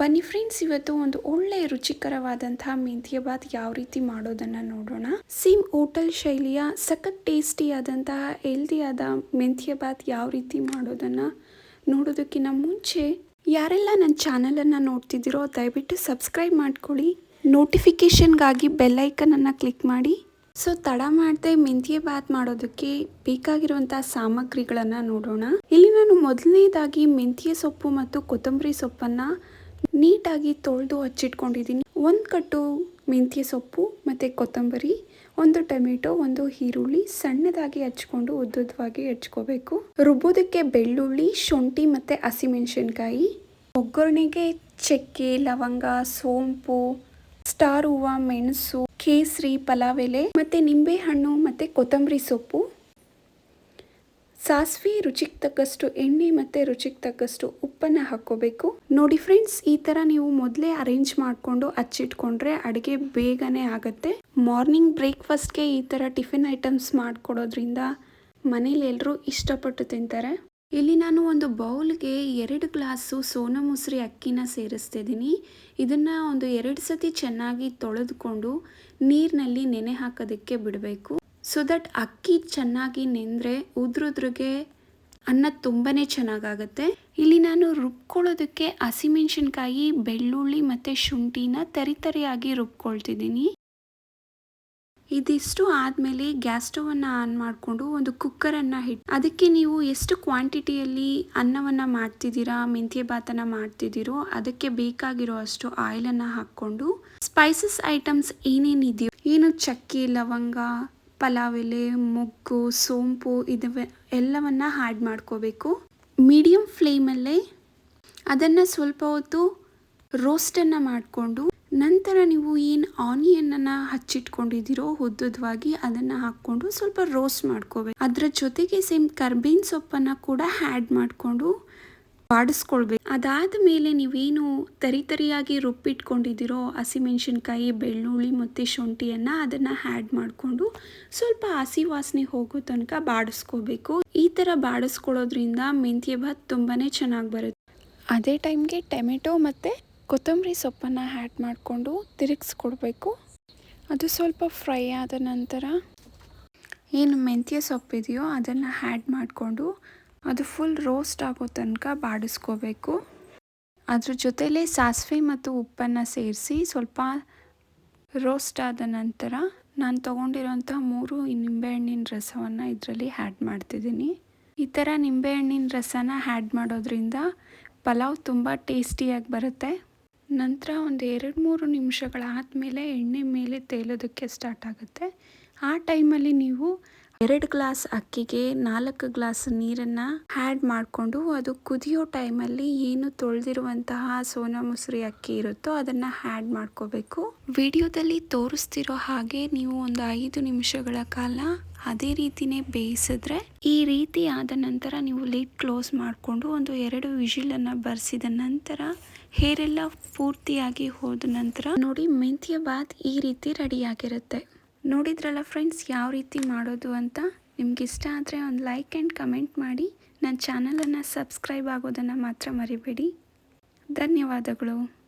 ಬನ್ನಿ ಫ್ರೆಂಡ್ಸ್, ಇವತ್ತು ಒಂದು ಒಳ್ಳೆ ರುಚಿಕರವಾದಂತಹ ಮೆಂತ್ಯ ಬಾತ್ ಯಾವ ರೀತಿ ಮಾಡೋದನ್ನ ನೋಡೋಣ. ಸೇಮ್ ಹೋಟೆಲ್ ಶೈಲಿಯ, ಸಖತ್ ಟೇಸ್ಟಿ ಆದಂತಹ ಹೆಲ್ದಿಯಾದ ಮೆಂತ್ಯ ಬಾತ್ ಯಾವ ರೀತಿ ಮಾಡೋದನ್ನ ನೋಡೋದಕ್ಕಿಂತ ಮುಂಚೆ ಯಾರೆಲ್ಲ ನನ್ನ ಚಾನಲನ್ನು ನೋಡ್ತಿದ್ದೀರೋ ದಯವಿಟ್ಟು ಸಬ್ಸ್ಕ್ರೈಬ್ ಮಾಡ್ಕೊಳ್ಳಿ. ನೋಟಿಫಿಕೇಷನ್ಗಾಗಿ ಬೆಲ್ಲೈಕನನ್ನು ಕ್ಲಿಕ್ ಮಾಡಿ. ಸೊ ತಡ ಮಾಡದೆ ಮೆಂತ್ಯ ಬಾತ್ ಮಾಡೋದಕ್ಕೆ ಬೇಕಾಗಿರುವಂತಹ ಸಾಮಗ್ರಿಗಳನ್ನು ನೋಡೋಣ. ಇಲ್ಲಿ ನಾನು ಮೊದಲನೇದಾಗಿ ಮೆಂತ್ಯ ಸೊಪ್ಪು ಮತ್ತು ಕೊತ್ತಂಬರಿ ಸೊಪ್ಪನ್ನು ನೀಟಾಗಿ ತೊಳೆದು ಹಚ್ಚಿಟ್ಕೊಂಡಿದ್ದೀನಿ. ಒಂದು ಕಟ್ಟು ಮೆಂತ್ಯ ಸೊಪ್ಪು ಮತ್ತು ಕೊತ್ತಂಬರಿ, ಒಂದು ಟೊಮೆಟೊ, ಒಂದು ಈರುಳ್ಳಿ ಸಣ್ಣದಾಗಿ ಹಚ್ಕೊಂಡು ಉದ್ದುದ್ದವಾಗಿ ಹಚ್ಕೋಬೇಕು. ರುಬ್ಬೋದಕ್ಕೆ ಬೆಳ್ಳುಳ್ಳಿ, ಶುಂಠಿ ಮತ್ತು ಹಸಿಮೆಣಸಿನ್ಕಾಯಿ. ಒಗ್ಗರಣೆಗೆ ಚಕ್ಕೆ, ಲವಂಗ, ಸೋಂಪು, ಸ್ಟಾರ್ ಹೂವು, ಮೆಣಸು, ಕೇಸರಿ ಪಲಾವ್ ಎಲೆ ಮತ್ತು ನಿಂಬೆಹಣ್ಣು ಮತ್ತು ಕೊತ್ತಂಬರಿ ಸೊಪ್ಪು. ಸಾಸಿವೆ ರುಚಿಗೆ ತಕ್ಕಷ್ಟು ಎಣ್ಣೆ ಮತ್ತು ರುಚಿಗೆ ತಕ್ಕಷ್ಟು ಉಪ್ಪನ್ನು ಹಾಕ್ಕೋಬೇಕು. ನೋಡಿ ಫ್ರೆಂಡ್ಸ್ ಈ ತರ ನೀವು ಮೊದಲೇ ಅರೇಂಜ್ ಮಾಡಿಕೊಂಡು ಹಚ್ಚಿಟ್ಕೊಂಡ್ರೆ ಅಡುಗೆ ಬೇಗನೆ ಆಗುತ್ತೆ. ಮಾರ್ನಿಂಗ್ ಬ್ರೇಕ್ಫಾಸ್ಟ್ಗೆ ಈ ಥರ ಟಿಫಿನ್ ಐಟಮ್ಸ್ ಮಾಡಿಕೊಡೋದ್ರಿಂದ ಮನೇಲಿ ಎಲ್ಲರೂ ಇಷ್ಟಪಟ್ಟು ತಿಂತಾರೆ. ಇಲ್ಲಿ ನಾನು ಒಂದು ಬೌಲ್ಗೆ ಎರಡು ಗ್ಲಾಸು ಸೋನಾ ಮುಸ್ರಿ ಅಕ್ಕಿನ ಸೇರಿಸ್ತಿದ್ದೀನಿ. ಇದನ್ನು ಒಂದು ಎರಡು ಸತಿ ಚೆನ್ನಾಗಿ ತೊಳೆದುಕೊಂಡು ನೀರಿನಲ್ಲಿ ನೆನೆ ಹಾಕೋದಕ್ಕೆ ಬಿಡಬೇಕು. ಸೊ ದಟ್ ಅಕ್ಕಿ ಚೆನ್ನಾಗಿ ನೆಂದರೆ ಉದ್ರುದ್ರಿಗೆ ಅನ್ನ ತುಂಬಾ ಚೆನ್ನಾಗಾಗುತ್ತೆ. ಇಲ್ಲಿ ನಾನು ರುಬ್ಕೊಳ್ಳೋದಕ್ಕೆ ಹಸಿಮೆಣಸಿನ್ಕಾಯಿ, ಬೆಳ್ಳುಳ್ಳಿ ಮತ್ತು ಶುಂಠಿನ ತರಿತರಿಯಾಗಿ ರುಬ್ಕೊಳ್ತಿದ್ದೀನಿ. ಇದಿಷ್ಟು ಆದಮೇಲೆ ಗ್ಯಾಸ್ ಸ್ಟವನ್ನು ಆನ್ ಮಾಡಿಕೊಂಡು ಒಂದು ಕುಕ್ಕರನ್ನು ಹಿಟ್ಟು ಅದಕ್ಕೆ ನೀವು ಎಷ್ಟು ಕ್ವಾಂಟಿಟಿಯಲ್ಲಿ ಅನ್ನವನ್ನು ಮಾಡ್ತಿದ್ದೀರಾ, ಮೆಂತ್ಯ ಭಾತನ ಮಾಡ್ತಿದ್ದೀರೋ, ಅದಕ್ಕೆ ಬೇಕಾಗಿರೋ ಅಷ್ಟು ಆಯಿಲನ್ನು ಹಾಕ್ಕೊಂಡು ಸ್ಪೈಸಸ್ ಐಟಮ್ಸ್ ಏನೇನಿದೆಯೋ, ಏನು ಚಕ್ಕೆ, ಲವಂಗ ಪಲಾವ್ ಎಲೆ ಮೊಗ್ಗು, ಸೋಂಪು ಇದವೆ ಎಲ್ಲವನ್ನು ಆ್ಯಡ್ ಮಾಡ್ಕೋಬೇಕು. ಮೀಡಿಯಮ್ ಫ್ಲೇಮಲ್ಲೇ ಅದನ್ನು ಸ್ವಲ್ಪ ಹೊತ್ತು ರೋಸ್ಟನ್ನು ಮಾಡಿಕೊಂಡು, ನಂತರ ನೀವು ಏನು ಆನಿಯನನ್ನು ಹಚ್ಚಿಟ್ಕೊಂಡಿದ್ದೀರೋ ಉದ್ದುದ್ವಾಗಿ ಅದನ್ನು ಹಾಕ್ಕೊಂಡು ಸ್ವಲ್ಪ ರೋಸ್ಟ್ ಮಾಡ್ಕೋಬೇಕು. ಅದರ ಜೊತೆಗೆ ಸೇಮ್ ಕರ್ಬೇವಿನ ಸೊಪ್ಪನ್ನು ಕೂಡ ಹ್ಯಾಡ್ ಮಾಡಿಕೊಂಡು ಬಾಡಿಸ್ಕೊಳ್ಬೇಕು. ಅದಾದ ಮೇಲೆ ನೀವೇನು ತರಿತರಿಯಾಗಿ ರುಬ್ಬಿಟ್ಕೊಂಡಿದ್ದೀರೋ ಹಸಿಮೆಣಸಿನ್ಕಾಯಿ, ಬೆಳ್ಳುಳ್ಳಿ ಮತ್ತು ಶುಂಠಿಯನ್ನು ಅದನ್ನು ಆ್ಯಡ್ ಮಾಡಿಕೊಂಡು ಸ್ವಲ್ಪ ಹಸಿ ವಾಸನೆ ಹೋಗೋ ತನಕ ಬಾಡಿಸ್ಕೋಬೇಕು. ಈ ಥರ ಬಾಡಿಸ್ಕೊಳ್ಳೋದ್ರಿಂದ ಮೆಂತ್ಯ ಭಾತ್ ತುಂಬಾ ಚೆನ್ನಾಗಿ ಬರುತ್ತೆ. ಅದೇ ಟೈಮ್ಗೆ ಟೊಮೆಟೊ ಮತ್ತು ಕೊತ್ತಂಬರಿ ಸೊಪ್ಪನ್ನು ಆ್ಯಡ್ ಮಾಡಿಕೊಂಡು ತಿರುಗಿಸ್ಕೊಡ್ಬೇಕು. ಅದು ಸ್ವಲ್ಪ ಫ್ರೈ ಆದ ನಂತರ ಏನು ಮೆಂತ್ಯ ಸೊಪ್ಪಿದೆಯೋ ಅದನ್ನು ಆ್ಯಡ್ ಮಾಡಿಕೊಂಡು ಅದು ಫುಲ್ ರೋಸ್ಟ್ ಆಗೋ ತನಕ ಬಾಡಿಸ್ಕೋಬೇಕು. ಅದ್ರ ಜೊತೆಲೇ ಸಾಸಿವೆ ಮತ್ತು ಉಪ್ಪನ್ನು ಸೇರಿಸಿ ಸ್ವಲ್ಪ ರೋಸ್ಟ್ ಆದ ನಂತರ ನಾನು ತೊಗೊಂಡಿರೋಂಥ ಮೂರು ನಿಂಬೆಹಣ್ಣಿನ ರಸವನ್ನು ಇದರಲ್ಲಿ ಹ್ಯಾಡ್ ಮಾಡ್ತಿದ್ದೀನಿ. ಈ ಥರ ನಿಂಬೆಹಣ್ಣಿನ ರಸನ ಹ್ಯಾಡ್ ಮಾಡೋದ್ರಿಂದ ಪಲಾವ್ ತುಂಬ ಟೇಸ್ಟಿಯಾಗಿ ಬರುತ್ತೆ. ನಂತರ ಒಂದು ಎರಡು ಮೂರು ನಿಮಿಷಗಳಾದಮೇಲೆ ಎಣ್ಣೆ ಮೇಲೆ ತೇಲೋದಕ್ಕೆ ಸ್ಟಾರ್ಟ್ ಆಗುತ್ತೆ. ಆ ಟೈಮಲ್ಲಿ ನೀವು ಎರಡು ಗ್ಲಾಸ್ ಅಕ್ಕಿಗೆ ನಾಲ್ಕು ಗ್ಲಾಸ್ ನೀರನ್ನು ಆ್ಯಡ್ ಮಾಡಿಕೊಂಡು ಅದು ಕುದಿಯೋ ಟೈಮಲ್ಲಿ ಏನು ತೊಳೆದಿರುವಂತಹ ಸೋನಾ ಮುಸುರಿ ಅಕ್ಕಿ ಇರುತ್ತೋ ಅದನ್ನು ಆ್ಯಡ್ ಮಾಡ್ಕೋಬೇಕು. ವಿಡಿಯೋದಲ್ಲಿ ತೋರಿಸ್ತಿರೋ ಹಾಗೆ ನೀವು ಒಂದು ಐದು ನಿಮಿಷಗಳ ಕಾಲ ಅದೇ ರೀತಿನೇ ಬೇಯಿಸಿದ್ರೆ ಈ ರೀತಿ ಆದ ನಂತರ ನೀವು ಲಿಡ್ ಕ್ಲೋಸ್ ಮಾಡಿಕೊಂಡು ಒಂದು ಎರಡು ವಿಜಿಲನ್ನು ಬರೆಸಿದ ನಂತರ ಹೇರೆಲ್ಲ ಪೂರ್ತಿಯಾಗಿ ಹೋದ ನಂತರ ನೋಡಿ ಮೆಂತ್ಯ ಬಾತ್ ಈ ರೀತಿ ರೆಡಿಯಾಗಿರುತ್ತೆ ನೋಡಿದ್ರಲ್ಲ ಫ್ರೆಂಡ್ಸ್ ಯಾವ ರೀತಿ ಮಾಡೋದು ಅಂತ? ನಿಮ್ಗೆ ಇಷ್ಟ ಆದರೆ ಒಂದು ಲೈಕ್ ಆ್ಯಂಡ್ ಕಮೆಂಟ್ ಮಾಡಿ. ನನ್ನ ಚಾನಲನ್ನು ಸಬ್ಸ್ಕ್ರೈಬ್ ಆಗೋದನ್ನು ಮಾತ್ರ ಮರಿಬೇಡಿ. ಧನ್ಯವಾದಗಳು.